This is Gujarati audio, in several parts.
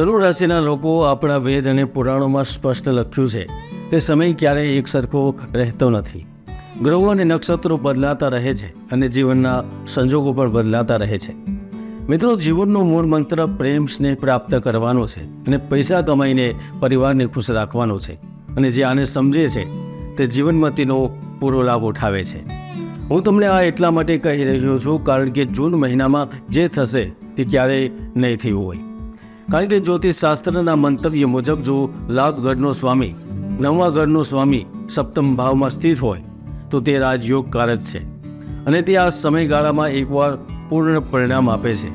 ધનુ રાશિના લોકો આપણા વેદ અને પુરાણોમાં સ્પષ્ટ લખ્યું છે, તે સમય ક્યારેય એક સરખો રહેતો નથી. ગ્રહો અને નક્ષત્રો બદલાતા રહે છે અને જીવનના સંજોગો પણ બદલાતા રહે છે. મિત્રો, જીવનનો મૂળ મંત્ર પ્રેમ, સ્નેહ પ્રાપ્ત કરવાનો છે અને પૈસા કમાઈને પરિવારને ખુશ રાખવાનો છે. અને જે આને સમજે છે, તે જીવનમતીનો પૂરો લાભ ઉઠાવે છે. હું તમને આ એટલા માટે કહી રહ્યો છું, કારણ કે જૂન મહિનામાં જે થશે, તે ક્યારેય નહીં થયું હોય. કારણ કે શાસ્ત્રના મંતવ્ય મુજબ જો લાભ ઘરનો સ્વામી નવા ગઢનો સ્વામી સપ્તમ ભાવમાં સ્થિત હોય, તો તે રાજયોગ કારક છે. અને તે આ સમયગાળામાં એકવાર પૂર્ણ પરિણામ આપે છે.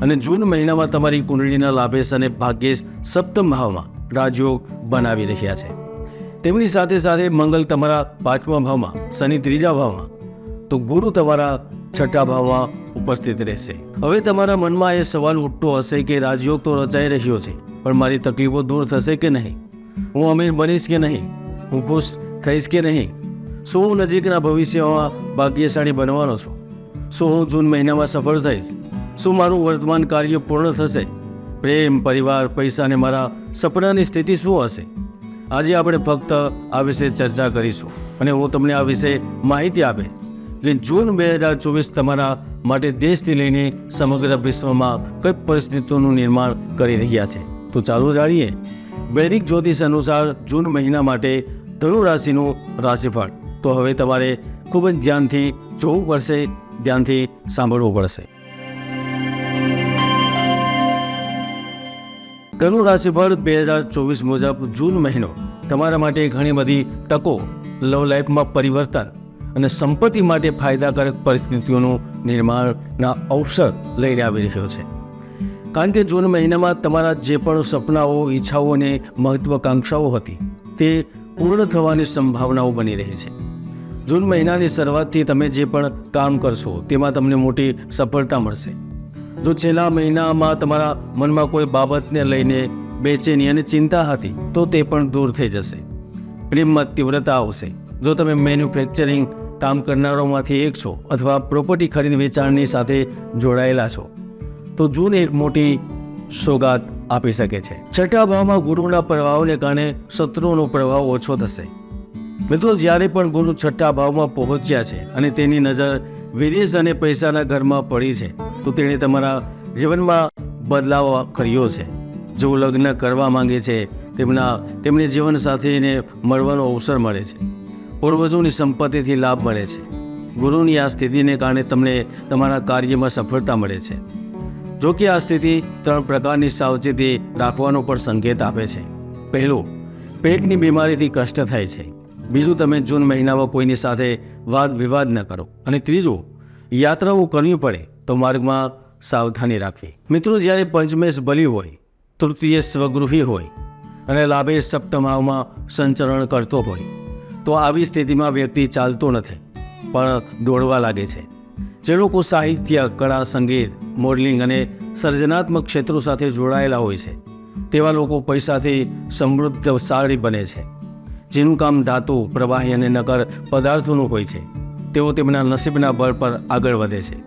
અને જૂન મહિનામાં તમારી કુંડળીના લાભેશ અને ભાગ્યેશ સપ્તમ ભાવમાં રાજયોગ બનાવી રહ્યા છે. તેમની સાથે સાથે મંગલ તમારા પાંચમા ભાવમાં, શનિ ત્રીજા ભાવમાં, તો ગુરુ તમારા છઠ્ઠા ભાવમાં ઉપસ્થિત રહેશે. હવે તમારા મનમાં એ સવાલ ઉઠતો હશે કે રાજયોગ તો રચાઈ રહ્યો છે, પણ મારી તકલીફો દૂર થશે કે નહીં? હું અમીર બનીશ કે નહીં? હું ખુશ થઈશ કે નહીં? શું હું નજીકના ભવિષ્યમાં ભાગ્યશાળી બનવાનો છું? શું હું જૂન મહિનામાં સફળ થઈશ? શું મારું વર્તમાન કાર્ય પૂર્ણ થશે? પ્રેમ, પરિવાર, પૈસા અને મારા સપનાની સ્થિતિ શું હશે? આજે આપણે ફક્ત આ વિશે ચર્ચા કરીશું અને હું તમને આ વિશે માહિતી આપે કે જૂન બે હજાર ચોવીસ તમારા માટે દેશથી લઈને સમગ્ર વિશ્વમાં કઈ પરિસ્થિતિઓનું નિર્માણ કરી રહ્યા છે? તો ચાલો જાણીએ. વૈદિક જ્યોતિષ અનુસાર જૂન મહિના માટે ધનુ રાશિનું રાશિફળ. તો હવે તમારે ખૂબ જ ધ્યાનથી જોવું પડશે, ધ્યાનથી સાંભળવું પડશે. ધનુ રાશિફળ બે હજાર ચોવીસ મુજબ જૂન મહિનો તમારા માટે ઘણી બધી તકો, લવ લાઈફમાં પરિવર્તન અને સંપત્તિ માટે ફાયદાકારક પરિસ્થિતિઓનું નિર્માણના અવસર લઈને આવી રહ્યો છે. કારણ કે જૂન મહિનામાં તમારા જે પણ સપનાઓ, ઈચ્છાઓ અને મહત્વાકાંક્ષાઓ હતી, તે પૂર્ણ થવાની સંભાવનાઓ બની રહી છે. જૂન મહિનાની શરૂઆતથી તમે જે પણ કામ કરશો, તેમાં તમને મોટી સફળતા મળશે. જો છેલ્લા મહિનામાં તમારા મનમાં કોઈ બાબતને લઈને બેચેની અને ચિંતા હતી, તો તે પણ દૂર થઈ જશે. પ્રેમમાં તીવ્રતા આવશે. જો તમે મેન્યુફેક્ચરિંગ કામ કરનારાઓમાંથી એક છો અથવા પ્રોપર્ટી ખરીદ વેચાણની સાથે જોડાયેલા છો, તો જૂન એક મોટી સોગાત આપી શકે છે. છઠ્ઠા ભાવમાં ગુરુના પ્રભાવને કારણે શત્રુઓનો પ્રભાવ ઓછો થશે. મિત્રો, જ્યારે પણ ગુરુ છઠ્ઠા ભાવમાં પહોંચ્યા છે અને તેની નજર વિદેશ અને પૈસાના ઘરમાં પડી છે, તો તેણે તમારા જીવનમાં બદલાવ કર્યો છે. જેઓ લગ્ન કરવા માંગે છે, તેમના, તેમને જીવનસાથીને મળવાનો અવસર મળે છે. પૂર્વજોની સંપત્તિથી લાભ મળે છે. ગુરુની આ સ્થિતિને કારણે તમને તમારા કાર્યમાં સફળતા મળે છે. જો કે આ સ્થિતિ ત્રણ પ્રકારની સાવચેતી રાખવાનો પણ સંકેત આપે છે. પહેલું, પેટની બીમારીથી કષ્ટ થાય છે. બીજું, તમે જૂન મહિનામાં કોઈની સાથે વાદ વિવાદ ન કરો. અને ત્રીજું, યાત્રાઓ કરવી પડે તો માર્ગમાં સાવધાની રાખવી. મિત્રો, જ્યારે પંચમેશ બલી હોય, તૃતીય સ્વગૃહી હોય, અને લાભે સપ્તમાવમાં સંચરણ કરતો હોય તો આવી સ્થિતિમાં વ્યક્તિ ચાલતો નથી, પણ દોડવા લાગે છે. જે લોકો સાહિત્ય, કળા, સંગીત, મોડલિંગ અને સર્જનાત્મક ક્ષેત્રો સાથે જોડાયેલા હોય છે. તેવા લોકો પૈસાથી સમૃદ્ધશાળી બને છે. જેનું કામ ધાતુ, પ્રવાહી અને નકર પદાર્થોનું હોય છે. તેઓ તેમના નસીબના બળ પર આગળ વધે છે.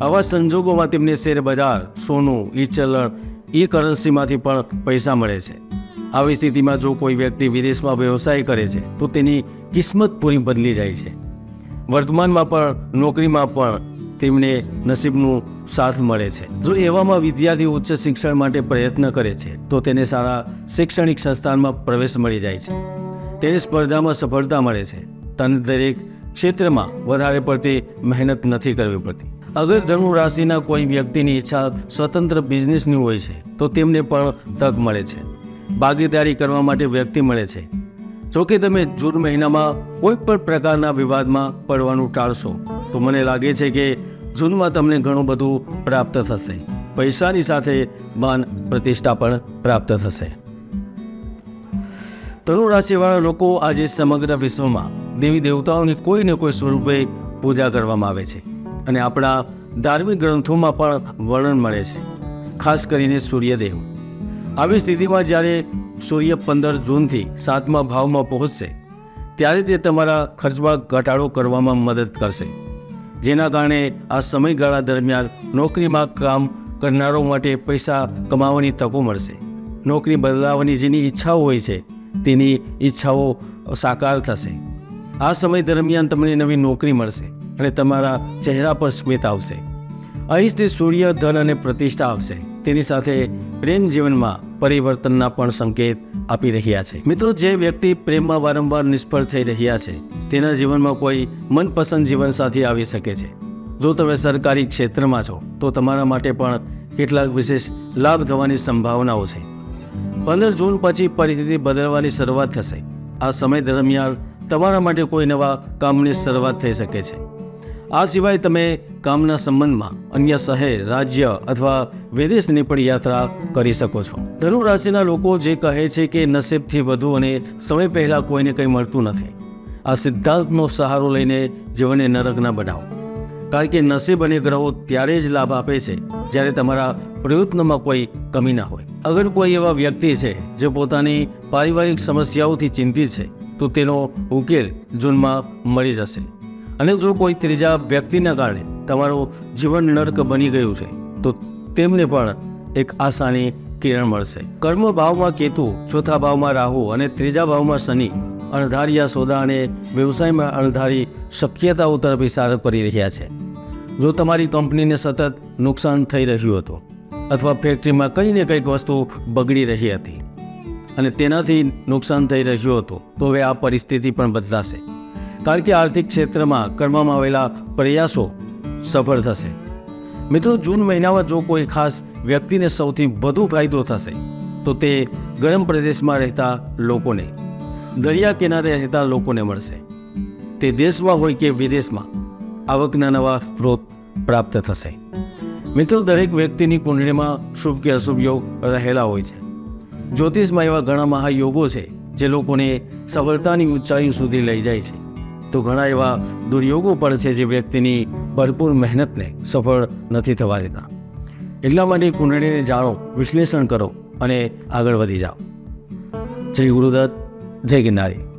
આવા સંજોગોમાં તેમને શેરબજાર, સોનું ઈ ચલણ ઈ કરન્સીમાંથી પણ પૈસા મળે છે. આવી સ્થિતિમાં જો કોઈ વ્યક્તિ વિદેશમાં વ્યવસાય કરે છે, તો તેની કિસ્મત પૂરી બદલી જાય છે. વર્તમાનમાં પણ નોકરીમાં પણ તેમને નસીબનું સાથ મળે છે. જો એવામાં વિદ્યાર્થી ઉચ્ચ શિક્ષણ માટે પ્રયત્ન કરે છે, તો તેને સારા શૈક્ષણિક સંસ્થાનમાં પ્રવેશ મળી જાય છે. તેને સ્પર્ધામાં સફળતા મળે છે. તને દરેક ક્ષેત્રમાં વધારે પડતી મહેનત નથી કરવી પડતી. અગર ધનુ રાશિના કોઈ વ્યક્તિની ઈચ્છા સ્વતંત્ર બિઝનેસની હોય છે, તો તેમને પણ તક મળે છે. ભાગીદારી કરવા માટે વ્યક્તિ મળે છે. જો તમે જૂન મહિનામાં કોઈ પણ પ્રકારના વિવાદમાં પડવાનું ટાળશો, તો મને લાગે છે કે જૂનમાં તમને ઘણું બધું પ્રાપ્ત થશે. પૈસાની સાથે માન પ્રતિષ્ઠા પણ પ્રાપ્ત થશે. ધનુ રાશિવાળા લોકો આજે સમગ્ર વિશ્વમાં દેવી દેવતાઓની કોઈ ને કોઈ સ્વરૂપે પૂજા કરવામાં આવે છે અને આપણા ધાર્મિક ગ્રંથોમાં પણ વર્ણન મળે છે. ખાસ કરીને સૂર્યદેવ. આવી સ્થિતિમાં જ્યારે સૂર્ય પંદર જૂનથી સાતમા ભાવમાં પહોંચશે, ત્યારે તે તમારા ખર્ચમાં ઘટાડો કરવામાં મદદ કરશે. જેના કારણે આ સમયગાળા દરમિયાન નોકરીમાં કામ કરનારો માટે પૈસા કમાવાની તકો મળશે. નોકરી બદલાવવાની જેની ઈચ્છાઓ હોય છે, તેની ઈચ્છાઓ સાકાર થશે. આ સમય દરમિયાન તમને નવી નોકરી મળશે અને તમારા ચહેરા પર સ્મિત આવશે. અહીંથી સૂર્ય, ધન અને પ્રતિષ્ઠા આવશે. તેની સાથે પ્રેમ જીવનમાં પરિવર્તનના પણ સંકેત આપી રહ્યા છે. મિત્રો, જે વ્યક્તિ પ્રેમમાં વારંવાર નિષ્ફળ થઈ રહ્યા છે, તેના જીવનમાં કોઈ મનપસંદ જીવનસાથી આવી શકે છે. જો તમે સરકારી ક્ષેત્રમાં છો, તો તમારા માટે પણ કેટલાક વિશેષ લાભ થવાની સંભાવનાઓ છે. પંદર જૂન પછી પરિસ્થિતિ બદલવાની શરૂઆત થશે. આ સમય દરમિયાન તમારા માટે કોઈ નવા કામની શરૂઆત થઈ શકે છે. આ સિવાય તમે કામના સંબંધમાં અન્ય શહેર રાજ્ય અથવા વિદેશની પણ યાત્રા કરી શકો છો. ધનુ રાશિના લોકો જે કહે છે કે નસીબથી વધુ અને સમય પહેલાં કોઈને કંઈ મળતું નથી. આ સિદ્ધાંતનો સહારો લઈને જીવનને નરક ન બનાવો. કારણ કે નસીબ અને ગ્રહો ત્યારે જ લાભ આપે છે જ્યારે તમારા પ્રયત્નોમાં કોઈ કમી ના હોય. અગર કોઈ એવા વ્યક્તિ છે જે પોતાની પારિવારિક સમસ્યાઓથી ચિંતિત છે, તો તેનો ઉકેલ જૂનમાં મળી જશે. અને જો કોઈ ત્રીજા વ્યક્તિના કારણે તમારું જીવન નર્ક બની ગયું છે, તો તેમને પણ એક આશાની કિરણ મળશે. કર્મ ભાવમાં કેતુ, ચોથા ભાવમાં રાહુ અને ત્રીજા ભાવમાં શનિ, અણધારિયા સોદા અને વ્યવસાયમાં અણધારી શક્યતાઓ તરફ ઇશારો કરી રહ્યા છે. જો તમારી કંપનીને સતત નુકસાન થઈ રહ્યું હતું, અથવા ફેક્ટરીમાં કંઈ ને કંઈક વસ્તુ બગડી રહી હતી, અને તેનાથી નુકસાન થઈ રહ્યું હતું, તો હવે આ પરિસ્થિતિ પણ બદલાશે. કારણ કે આર્થિક ક્ષેત્રમાં કરવામાં આવેલા પ્રયાસો સફળ થશે. મિત્રો, જૂન મહિનામાં જો કોઈ ખાસ વ્યક્તિને સૌથી વધુ ફાયદો થશે, તો તે ગરમ પ્રદેશમાં રહેતા લોકોને, દરિયા કિનારે રહેતા લોકોને મળશે. તે દેશમાં હોય કે વિદેશમાં, આવકના નવા સ્ત્રોત પ્રાપ્ત થશે. મિત્રો, દરેક વ્યક્તિની કુંડળીમાં શુભ કે અશુભ યોગ રહેલા હોય છે. જ્યોતિષમાં એવા ઘણા મહાયોગો છે, જે લોકોને સફળતાની ઊંચાઈ સુધી લઈ જાય છે. તો ઘણા એવા દુર્યોગો પણ છે જે વ્યક્તિની ભરપૂર મહેનતને સફળ નથી થવા દેતા. એટલા માટે કુંડળીને જાણો, વિશ્લેષણ કરો અને આગળ વધી જાઓ. જય ગુરુદત્ત, જય ગિરનારી.